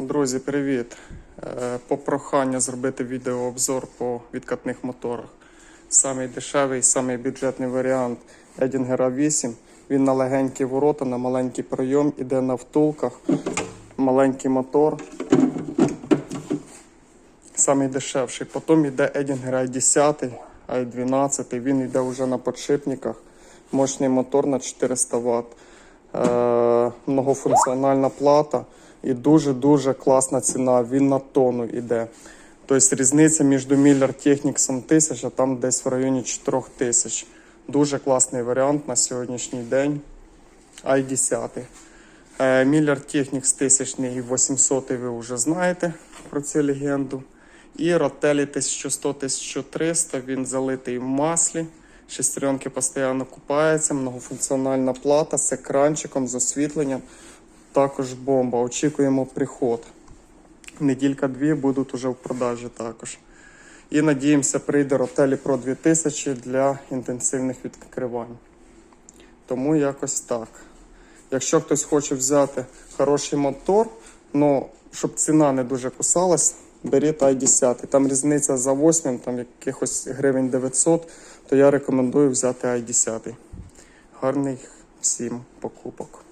Друзі, привіт! Е, По проханню зробити відеообзор по відкатних моторах. Самий дешевий, самий бюджетний варіант Едінгера 8. Він на легенькі ворота, на маленький пройом, іде на втулках. Маленький мотор. Самий дешевший. Потім йде Едінгер i10, i12. Він йде вже на подшипниках. Мощний мотор на 400 Вт. Е, многофункціональна плата і дуже-дуже класна ціна. Він на тонну йде. Тобто різниця між Miller Technics 1000, а там десь в районі 4000. Дуже класний варіант на сьогоднішній день. i10. Е, Miller Technics 1000 і 800 ви вже знаєте про цю легенду. І Ротелі 1100-1300 він залитий в маслі. Шестеренки постійно купаються, многофункціональна плата з екранчиком, з освітленням. Також бомба. Очікуємо приход. Неділька-дві будуть уже в продажі також. І надіємося, прийде Ротелі Pro 2000 для інтенсивних відкривань. Тому якось так. Якщо хтось хоче взяти хороший мотор, ну, щоб ціна не дуже кусалась, беріть i10. Там різниця за 8, там якихось гривень 900, то я рекомендую взяти i10. Гарних всім покупок.